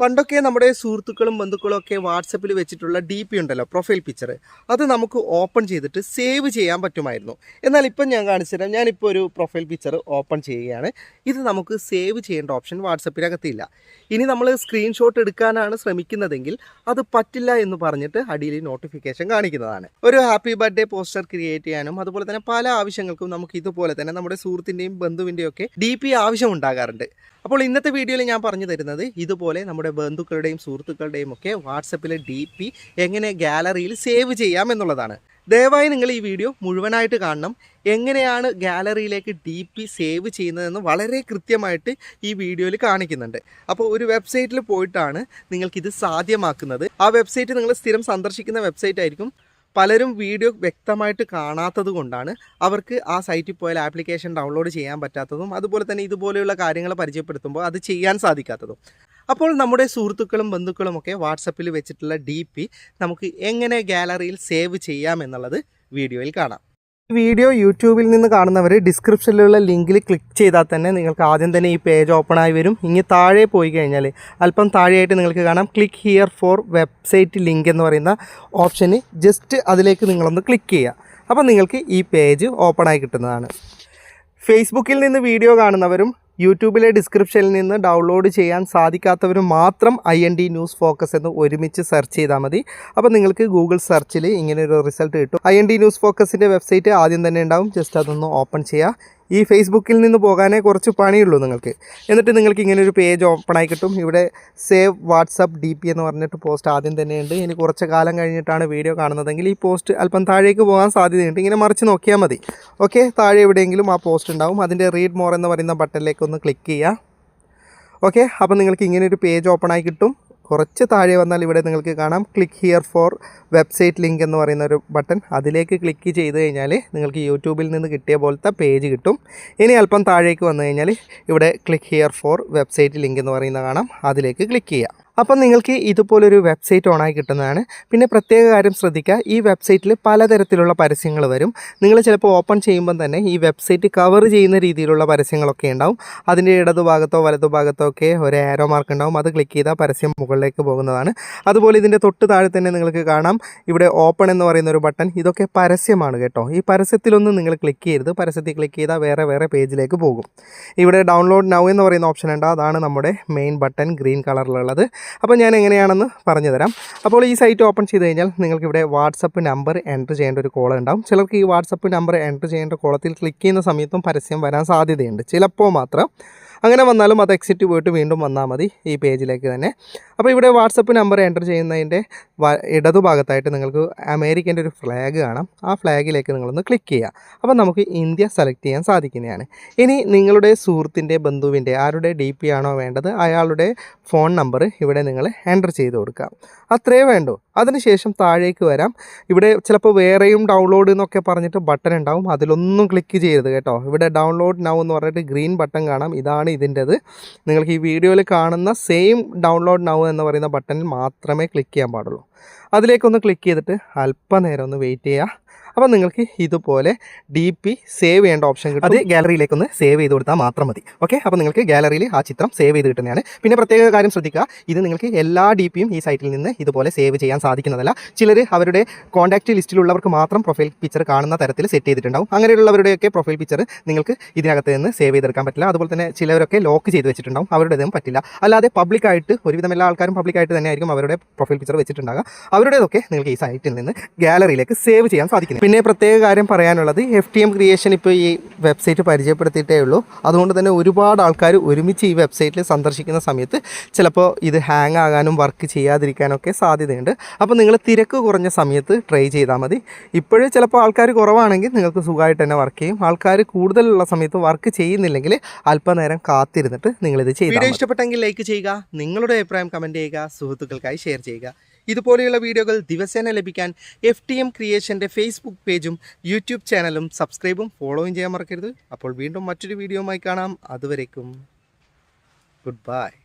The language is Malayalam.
പണ്ടൊക്കെ നമ്മുടെ സുഹൃത്തുക്കളും ബന്ധുക്കളും ഒക്കെ വാട്സപ്പിൽ വെച്ചിട്ടുള്ള ഡി പി ഉണ്ടല്ലോ പ്രൊഫൈൽ പിക്ചർ. അത് നമുക്ക് ഓപ്പൺ ചെയ്തിട്ട് സേവ് ചെയ്യാൻ പറ്റുമായിരുന്നു. എന്നാൽ ഇപ്പം ഞാൻ കാണിച്ചു തരാം. ഞാനിപ്പോൾ ഒരു പ്രൊഫൈൽ പിക്ചർ ഓപ്പൺ ചെയ്യുകയാണ്. ഇത് നമുക്ക് സേവ് ചെയ്യേണ്ട ഓപ്ഷൻ വാട്സപ്പിനകത്തില്ല. ഇനി നമ്മൾ സ്ക്രീൻഷോട്ട് എടുക്കാനാണ് ശ്രമിക്കുന്നതെങ്കിൽ അത് പറ്റില്ല എന്ന് പറഞ്ഞിട്ട് അടിയിൽ നോട്ടിഫിക്കേഷൻ കാണിക്കുന്നതാണ്. ഒരു ഹാപ്പി ബർത്ത്ഡേ പോസ്റ്റർ ക്രിയേറ്റ് ചെയ്യാനും അതുപോലെ തന്നെ പല ആവശ്യങ്ങൾക്കും നമുക്ക് ഇതുപോലെ തന്നെ നമ്മുടെ സുഹൃത്തിന്റെയും ബന്ധുവിന്റെയും ഒക്കെ ഡി പി ആവശ്യമുണ്ടാകാറുണ്ട് അപ്പോൾ ഇന്നത്തെ വീഡിയോയിൽ ഞാൻ പറഞ്ഞു തരുന്നത് ഇതുപോലെ നമ്മുടെ ബന്ധുക്കളുടെയും സുഹൃത്തുക്കളുടെയും ഒക്കെ വാട്സപ്പിലെ ഡി പി എങ്ങനെ ഗാലറിയിൽ സേവ് ചെയ്യാം എന്നുള്ളതാണ്. ദയവായി നിങ്ങൾ ഈ വീഡിയോ മുഴുവനായിട്ട് കാണണം. എങ്ങനെയാണ് ഗാലറിയിലേക്ക് ഡി പി സേവ് ചെയ്യുന്നതെന്ന് വളരെ കൃത്യമായിട്ട് ഈ വീഡിയോയിൽ കാണിക്കുന്നുണ്ട്. അപ്പോൾ ഒരു വെബ്സൈറ്റിൽ പോയിട്ടാണ് നിങ്ങൾക്കിത് സാധ്യമാക്കുന്നത്. ആ വെബ്സൈറ്റ് നിങ്ങൾ സ്ഥിരം സന്ദർശിക്കുന്ന വെബ്സൈറ്റ് ആയിരിക്കും പലരും വീഡിയോ വ്യക്തമായിട്ട് കാണാത്തത് കൊണ്ടാണ് അവർക്ക് ആ സൈറ്റിൽ പോയാൽ ആപ്ലിക്കേഷൻ ഡൗൺലോഡ് ചെയ്യാൻ പറ്റാത്തതും അതുപോലെ തന്നെ ഇതുപോലെയുള്ള കാര്യങ്ങൾ പരിചയപ്പെടുത്തുമ്പോൾ അത് ചെയ്യാൻ സാധിക്കാത്തതും. അപ്പോൾ നമ്മുടെ സുഹൃത്തുക്കളും ബന്ധുക്കളും ഒക്കെ വാട്സപ്പിൽ വെച്ചിട്ടുള്ള ഡി നമുക്ക് എങ്ങനെ ഗാലറിയിൽ സേവ് ചെയ്യാം എന്നുള്ളത് വീഡിയോയിൽ കാണാം. വീഡിയോ യൂട്യൂബിൽ നിന്ന് കാണുന്നവർ ഡിസ്ക്രിപ്ഷനിലുള്ള ലിങ്കിൽ ക്ലിക്ക് ചെയ്താൽ തന്നെ നിങ്ങൾക്ക് ആദ്യം തന്നെ ഈ പേജ് ഓപ്പൺ ആയി വരും. ഇനി താഴെ പോയി കഴിഞ്ഞാൽ അല്പം താഴെയായിട്ട് നിങ്ങൾക്ക് കാണാം. Click here for website link എന്ന് പറയുന്ന ഓപ്ഷന് ജസ്റ്റ് അതിലേക്ക് നിങ്ങളൊന്ന് ക്ലിക്ക് ചെയ്യുക. അപ്പോൾ നിങ്ങൾക്ക് ഈ പേജ് ഓപ്പൺ ആയി കിട്ടുന്നതാണ്. ഫേസ്ബുക്കിൽ നിന്ന് വീഡിയോ കാണുന്നവരും യൂട്യൂബിലെ ഡിസ്ക്രിപ്ഷനിൽ നിന്ന് ഡൗൺലോഡ് ചെയ്യാൻ സാധിക്കാത്തവർ മാത്രം I N D news focus എന്ന് ഒരുമിച്ച് സെർച്ച് ചെയ്താൽ മതി. അപ്പോൾ നിങ്ങൾക്ക് ഗൂഗിൾ സെർച്ചിൽ ഇങ്ങനെ ഒരു റിസൾട്ട് കിട്ടും. ഐ എൻ ഡി ന്യൂസ് ഫോക്കസിന്റെ വെബ്സൈറ്റ് ആദ്യം തന്നെ ഉണ്ടാവും. ജസ്റ്റ് അതൊന്ന് ഓപ്പൺ ചെയ്യുക ഈ ഫേസ്ബുക്കിൽ നിന്ന് പോകാനേ കുറച്ച് പണിയുള്ളൂ നിങ്ങൾക്ക്. എന്നിട്ട് നിങ്ങൾക്ക് ഇങ്ങനെ ഒരു പേജ് ഓപ്പൺ ആയി കിട്ടും. ഇവിടെ സേവ് വാട്സപ്പ് ഡി പി എന്ന് പറഞ്ഞിട്ട് പോസ്റ്റ് ആദ്യം തന്നെയുണ്ട്. ഇനി കുറച്ച് കാലം കഴിഞ്ഞിട്ടാണ് വീഡിയോ കാണുന്നതെങ്കിൽ ഈ പോസ്റ്റ് അല്പം താഴേക്ക് പോകാൻ സാധ്യതയുണ്ട്. ഇങ്ങനെ മറിച്ച് നോക്കിയാൽ മതി. ഓക്കെ താഴെ എവിടെയെങ്കിലും ആ പോസ്റ്റ് ഉണ്ടാവും. അതിന്റെ റീഡ് മോർ എന്ന് പറയുന്ന ബട്ടണിലേക്ക് ഒന്ന് ക്ലിക്ക് ചെയ്യുക. ഓക്കെ അപ്പോൾ നിങ്ങൾക്ക് ഇങ്ങനെ ഒരു പേജ് ഓപ്പൺ ആയി കിട്ടും. കുറച്ച് താഴെ വന്നാൽ ഇവിടെ നിങ്ങൾക്ക് കാണാം. Click here for website link എന്ന് പറയുന്ന ഒരു ബട്ടൺ അതിലേക്ക് ക്ലിക്ക് ചെയ്ത് കഴിഞ്ഞാൽ നിങ്ങൾക്ക് യൂട്യൂബിൽ നിന്ന് കിട്ടിയ പോലത്തെ പേജ് കിട്ടും. ഇനി അല്പം താഴേക്ക് വന്നു കഴിഞ്ഞാൽ ഇവിടെ click here for website link എന്ന് പറയുന്ന കാണാം. അതിലേക്ക് ക്ലിക്ക് ചെയ്യുക അപ്പം നിങ്ങൾക്ക് ഇതുപോലൊരു വെബ്സൈറ്റ് ഓണായി കിട്ടുന്നതാണ്. പിന്നെ പ്രത്യേക കാര്യം ശ്രദ്ധിക്കുക ഈ വെബ്സൈറ്റിൽ പലതരത്തിലുള്ള പരസ്യങ്ങൾ വരും. നിങ്ങൾ ചിലപ്പോൾ ഓപ്പൺ ചെയ്യുമ്പം തന്നെ ഈ വെബ്സൈറ്റ് കവർ ചെയ്യുന്ന രീതിയിലുള്ള പരസ്യങ്ങളൊക്കെ ഉണ്ടാവും. അതിന്റെ ഇടതുഭാഗത്തോ വലതുഭാഗത്തോ ഒക്കെ ഒരു ആരോ മാർക്ക് ഉണ്ടാവും. അത് ക്ലിക്ക് ചെയ്താൽ പരസ്യം മുകളിലേക്ക് പോകുന്നതാണ്. അതുപോലെ ഇതിന്റെ തൊട്ട് താഴെ തന്നെ നിങ്ങൾക്ക് കാണാം. ഇവിടെ ഓപ്പൺ എന്ന് പറയുന്ന ഒരു ബട്ടൺ ഇതൊക്കെ പരസ്യമാണ് കേട്ടോ. ഈ പരസ്യത്തിലൊന്നും നിങ്ങൾ ക്ലിക്ക് ചെയ്യരുത്. പരസ്യത്തിൽ ക്ലിക്ക് ചെയ്താൽ വേറെ വേറെ പേജിലേക്ക് പോകും. ഇവിടെ ഡൗൺലോഡ് നൗ എന്ന് പറയുന്ന ഓപ്ഷൻ ഉണ്ട്. അതാണ് നമ്മുടെ മെയിൻ ബട്ടൺ ഗ്രീൻ കളറിലുള്ളത് അപ്പോൾ ഞാൻ എങ്ങനെയാണെന്ന് പറഞ്ഞു തരാം. അപ്പോൾ ഈ സൈറ്റ് ഓപ്പൺ ചെയ്ത് കഴിഞ്ഞാൽ നിങ്ങൾക്ക് ഇവിടെ വാട്സപ്പ് നമ്പർ എന്റർ ചെയ്യേണ്ട ഒരു കോൾ ഉണ്ടാവും. ചിലർക്ക് ഈ വാട്സപ്പ് നമ്പർ എന്റർ ചെയ്യേണ്ട കോളത്തിൽ ക്ലിക്ക് ചെയ്യുന്ന സമയത്തും പരസ്യം വരാൻ സാധ്യതയുണ്ട്. ചിലപ്പോൾ മാത്രം അങ്ങനെ വന്നാലും അത് എക്സിറ്റ് പോയിട്ട് വീണ്ടും വന്നാൽ മതി ഈ പേജിലേക്ക് തന്നെ. അപ്പോൾ ഇവിടെ വാട്സപ്പ് നമ്പർ എന്റർ ചെയ്യുന്നതിന്റെ ഇടതുഭാഗത്തായിട്ട് നിങ്ങൾക്ക് അമേരിക്കന്റെ ഒരു ഫ്ലാഗ് കാണാം. ആ ഫ്ലാഗിലേക്ക് നിങ്ങളൊന്ന് ക്ലിക്ക് ചെയ്യുക. അപ്പോൾ നമുക്ക് ഇന്ത്യ സെലക്ട് ചെയ്യാൻ സാധിക്കുന്നതാണ്. ഇനി നിങ്ങളുടെ സുഹൃത്തിന്റെ ബന്ധുവിന്റെ ആരുടെ ഡി പി ആണോ വേണ്ടത് അയാളുടെ ഫോൺ നമ്പർ ഇവിടെ നിങ്ങൾ എന്റർ ചെയ്ത് കൊടുക്കുക. അത്രേ വേണ്ടൂ. അതിനുശേഷം താഴേക്ക് വരാം. ഇവിടെ ചിലപ്പോൾ വേറെയും ഡൗൺലോഡ് എന്നൊക്കെ പറഞ്ഞിട്ട് ബട്ടൺ ഉണ്ടാവും. അതിലൊന്നും ക്ലിക്ക് ചെയ്യരുത് കേട്ടോ. ഇവിടെ ഡൗൺലോഡ് നൗ എന്ന് പറഞ്ഞിട്ട് ഗ്രീൻ ബട്ടൺ കാണാം. ഇതാണ് ഇതിന്റെത്. നിങ്ങൾക്ക് ഈ വീഡിയോയിൽ കാണുന്ന സെയിം ഡൗൺലോഡ് നൗ എന്ന് പറയുന്ന ബട്ടണിൽ മാത്രമേ ക്ലിക്ക് ചെയ്യാൻ പാടുള്ളൂ. അതിലേക്കൊന്ന് ക്ലിക്ക് ചെയ്തിട്ട് അല്പനേരം ഒന്ന് വെയിറ്റ് ചെയ്യുക. അപ്പോൾ നിങ്ങൾക്ക് ഇതുപോലെ ഡി പി സേവ് ചെയ്യേണ്ട ഓപ്ഷൻ കിട്ടും. അത് ഗാലറിയിലേക്കൊന്ന് സേവ് ചെയ്ത് കൊടുത്താൽ മാത്രം മതി. ഓക്കെ അപ്പോൾ നിങ്ങൾക്ക് ഗാലറിയിൽ ആ ചിത്രം സേവ് ചെയ്ത് കിട്ടുന്നതാണ്. പിന്നെ പ്രത്യേക കാര്യം ശ്രദ്ധിക്കുക ഇത് നിങ്ങൾക്ക് എല്ലാ ഡി പിയും ഈ സൈറ്റിൽ നിന്ന് ഇതുപോലെ സേവ് ചെയ്യാൻ സാധിക്കുന്നതല്ല. ചിലർ അവരുടെ കോൺടാക്റ്റ് ലിസ്റ്റിലുള്ളവർക്ക് മാത്രം പ്രൊഫൈൽ പിക്ചർ കാണുന്ന തരത്തിൽ സെറ്റ് ചെയ്തിട്ടുണ്ടാവും. അങ്ങനെയുള്ളവരുടെയൊക്കെ പ്രൊഫൈൽ പിക്ചർ നിങ്ങൾക്ക് ഇതിനകത്ത് നിന്ന് സേവ് ചെയ്തെടുക്കാൻ പറ്റില്ല. അതുപോലെ തന്നെ ചിലവരൊക്കെ ലോക്ക് ചെയ്ത് വെച്ചിട്ടുണ്ടാവും. അവരുടേതും പറ്റില്ല. അല്ലാതെ പബ്ലിക്കായിട്ട് ഒരുവിധം എല്ലാ ആൾക്കാരും പബ്ലിക്കായിട്ട് തന്നെയായിരിക്കും അവരുടെ പ്രൊഫൈൽ പിക്ചർ വെച്ചിട്ടുണ്ടാകുക അവരുടേതൊക്കെ നിങ്ങൾക്ക് ഈ സൈറ്റിൽ നിന്ന് ഗാലറിയിലേക്ക് സേവ് ചെയ്യാൻ സാധിക്കുന്നത്. പിന്നെ പ്രത്യേക കാര്യം പറയാനുള്ളത് എഫ് ടി എം ക്രിയേഷൻ ഇപ്പോൾ ഈ വെബ്സൈറ്റ് പരിചയപ്പെടുത്തിയിട്ടേ ഉള്ളൂ. അതുകൊണ്ട് തന്നെ ഒരുപാട് ആൾക്കാർ ഒരുമിച്ച് ഈ വെബ്സൈറ്റിൽ സന്ദർശിക്കുന്ന സമയത്ത് ചിലപ്പോൾ ഇത് ഹാങ് ആകാനും വർക്ക് ചെയ്യാതിരിക്കാനൊക്കെ സാധ്യതയുണ്ട്. അപ്പോൾ നിങ്ങൾ തിരക്ക് കുറഞ്ഞ സമയത്ത് ട്രൈ ചെയ്താൽ മതി. ഇപ്പോഴും ചിലപ്പോൾ ആൾക്കാർ കുറവാണെങ്കിൽ നിങ്ങൾക്ക് സുഖമായിട്ട് തന്നെ വർക്ക് ചെയ്യും. ആൾക്കാർ കൂടുതലുള്ള സമയത്ത് വർക്ക് ചെയ്യുന്നില്ലെങ്കിൽ അല്പനേരം കാത്തിരുന്നിട്ട് നിങ്ങളിത് ചെയ്യും വീഡിയോ ഇഷ്ടപ്പെട്ടെങ്കിൽ ലൈക്ക് ചെയ്യുക. നിങ്ങളുടെ അഭിപ്രായം കമന്റ് ചെയ്യുക. സുഹൃത്തുക്കൾക്കായി ഷെയർ ചെയ്യുക. ഇതുപോലെയുള്ള വീഡിയോകൾ ദിവസേന ലഭിക്കാൻ എഫ് ടി എം ക്രിയേഷന്റെ ഫേസ്ബുക്ക് പേജും യൂട്യൂബ് ചാനലും സബ്സ്ക്രൈബും ഫോളോയും ചെയ്യാൻ മറക്കരുത്. അപ്പോൾ വീണ്ടും മറ്റൊരു വീഡിയോയുമായി കാണാം. അതുവരേക്കും. Good bye